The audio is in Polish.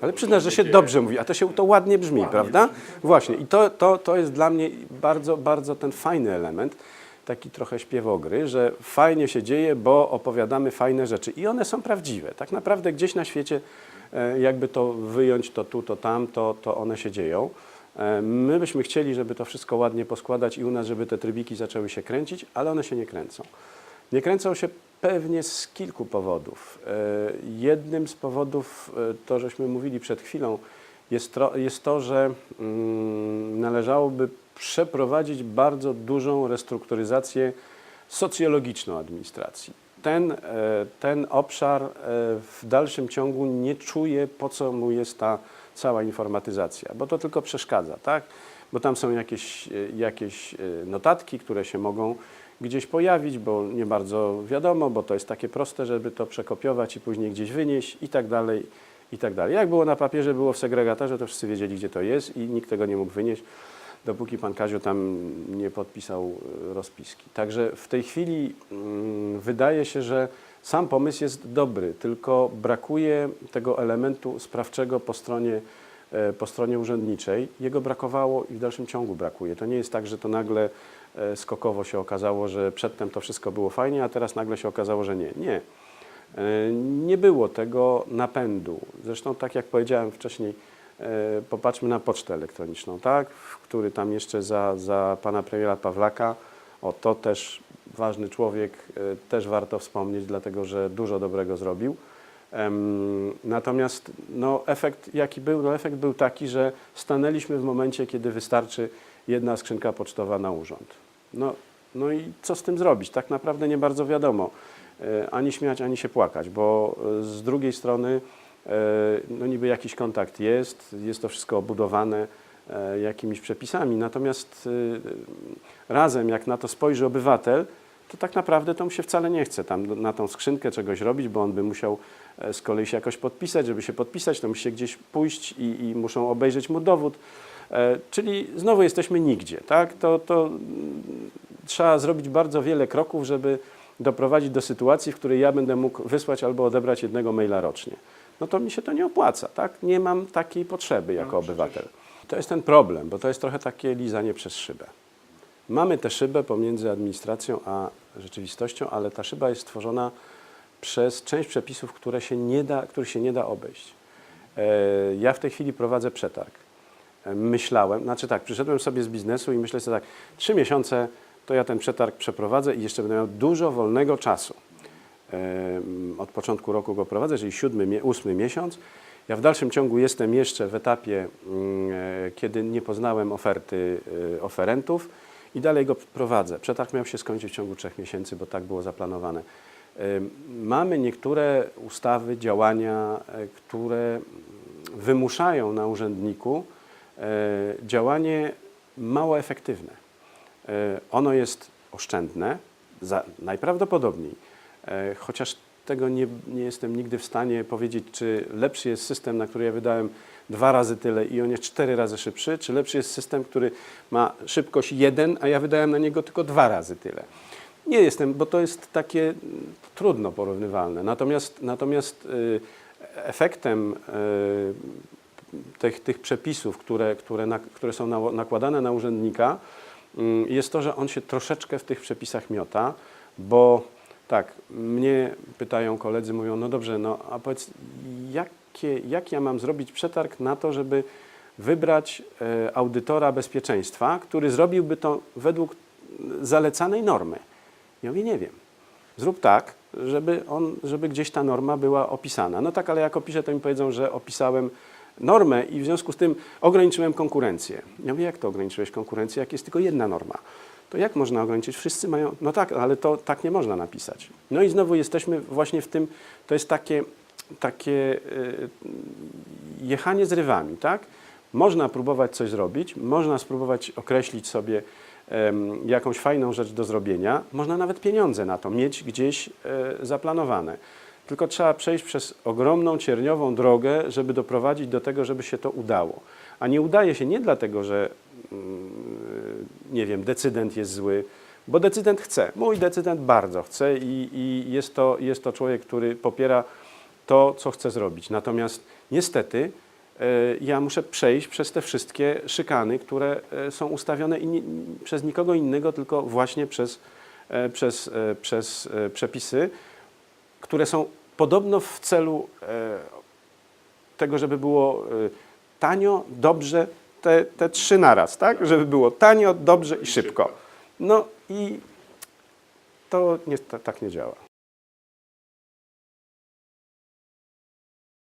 Ale przyznasz, że się dobrze mówi, a to się to ładnie brzmi, prawda? Właśnie. I to, to, to jest dla mnie bardzo, bardzo ten fajny element, taki trochę śpiewogry, że fajnie się dzieje, bo opowiadamy fajne rzeczy. I one są prawdziwe. Tak naprawdę gdzieś na świecie, e, jakby to wyjąć, to tu, to tam, to, to one się dzieją. E, My byśmy chcieli, żeby to wszystko ładnie poskładać i u nas, żeby te trybiki zaczęły się kręcić, ale one się nie kręcą. Nie kręcą się pewnie z kilku powodów. E, Jednym z powodów, e, to żeśmy mówili przed chwilą, jest to, że mm, należałoby przeprowadzić bardzo dużą restrukturyzację socjologiczną administracji. Ten, e, ten obszar w dalszym ciągu nie czuje, po co mu jest ta cała informatyzacja, bo to tylko przeszkadza, tak? Bo tam są jakieś, e, jakieś e, notatki, które się mogą gdzieś pojawić, bo nie bardzo wiadomo, bo to jest takie proste, żeby to przekopiować i później gdzieś wynieść i tak dalej, i tak dalej. Jak było na papierze, było w segregatorze, to wszyscy wiedzieli, gdzie to jest i nikt tego nie mógł wynieść, dopóki pan Kazio tam nie podpisał e, rozpiski. Także w tej chwili mm, wydaje się, że sam pomysł jest dobry, tylko brakuje tego elementu sprawczego po stronie, po stronie urzędniczej. Jego brakowało i w dalszym ciągu brakuje. To nie jest tak, że to nagle e, skokowo się okazało, że przedtem to wszystko było fajnie, a teraz nagle się okazało, że nie. Nie. E, Nie było tego napędu. Zresztą, tak jak powiedziałem wcześniej, e, popatrzmy na pocztę elektroniczną, tak? który tam jeszcze za, za pana premiera Pawlaka, o to też ważny człowiek, e, też warto wspomnieć, dlatego że dużo dobrego zrobił. Natomiast no, efekt jaki był? No, efekt był taki, że stanęliśmy w momencie, kiedy wystarczy jedna skrzynka pocztowa na urząd. No, no i co z tym zrobić? Tak naprawdę nie bardzo wiadomo. E, Ani śmiać, ani się płakać, bo e, z drugiej strony e, no niby jakiś kontakt jest, jest to wszystko obudowane jakimiś przepisami, natomiast razem jak na to spojrzy obywatel, to tak naprawdę to mu się wcale nie chce tam na tą skrzynkę czegoś robić, bo on by musiał e, z kolei się jakoś podpisać. Żeby się podpisać, to musi się gdzieś pójść i, i muszą obejrzeć mu dowód. E, Czyli znowu jesteśmy nigdzie, tak? To, to mm, trzeba zrobić bardzo wiele kroków, żeby doprowadzić do sytuacji, w której ja będę mógł wysłać albo odebrać jednego maila rocznie. No to mi się to nie opłaca, tak? Nie mam takiej potrzeby jako obywatel. To jest ten problem, bo to jest trochę takie lizanie przez szybę. Mamy tę szybę pomiędzy administracją a rzeczywistością, ale ta szyba jest stworzona przez część przepisów, które się nie da, których się nie da obejść. E, Ja w tej chwili prowadzę przetarg. E, Myślałem, znaczy tak, przyszedłem sobie z biznesu i myślę sobie tak, trzy miesiące to ja ten przetarg przeprowadzę i jeszcze będę miał dużo wolnego czasu. Em, Od początku roku go prowadzę, czyli siódmy, ósmy miesiąc. Ja w dalszym ciągu jestem jeszcze w etapie, mm, e, kiedy nie poznałem oferty e, oferentów i dalej go prowadzę. Przetarg miał się skończyć w ciągu trzech miesięcy, bo tak było zaplanowane. Mamy niektóre ustawy, działania, e, które wymuszają na urzędniku e, działanie mało efektywne. E, Ono jest oszczędne, najprawdopodobniej, chociaż tego nie, nie jestem nigdy w stanie powiedzieć, czy lepszy jest system, na który ja wydałem dwa razy tyle i on jest cztery razy szybszy, czy lepszy jest system, który ma szybkość jeden, a ja wydałem na niego tylko dwa razy tyle. Nie jestem, bo to jest takie trudno porównywalne. Natomiast, natomiast y, efektem y, tych, tych przepisów, które, które, na, które są na, nakładane na urzędnika, mm, jest to, że on się troszeczkę w tych przepisach miota, bo tak, mnie pytają koledzy, mówią, no dobrze, no a powiedz, jakie, jak ja mam zrobić przetarg na to, żeby wybrać e, audytora bezpieczeństwa, który zrobiłby to według zalecanej normy? Ja mówię, nie wiem. Zrób tak, żeby, on, żeby gdzieś ta norma była opisana. No tak, ale jak opiszę, to mi powiedzą, że opisałem normę i w związku z tym ograniczyłem konkurencję. Ja mówię, jak to ograniczyłeś konkurencję, jak jest tylko jedna norma? To jak można ograniczyć? Wszyscy mają, no tak, ale to tak nie można napisać. No i znowu jesteśmy właśnie w tym, to jest takie, takie y, jechanie z rywami, tak? Można próbować coś zrobić, można spróbować określić sobie jakąś fajną rzecz do zrobienia, można nawet pieniądze na to mieć gdzieś e, zaplanowane. Tylko trzeba przejść przez ogromną cierniową drogę, żeby doprowadzić do tego, żeby się to udało. A nie udaje się nie dlatego, że mm, nie wiem, decydent jest zły, bo decydent chce. Mój decydent bardzo chce i, i jest, to, jest to człowiek, który popiera to, co chce zrobić. Natomiast niestety e, ja muszę przejść przez te wszystkie szykany, które e, są ustawione i nie, przez nikogo innego, tylko właśnie przez, e, przez, przez przepisy, które są podobno w celu tego, żeby było tanio, dobrze, te, te trzy naraz, tak? Żeby było tanio, dobrze i szybko. No i to nie, tak nie działa.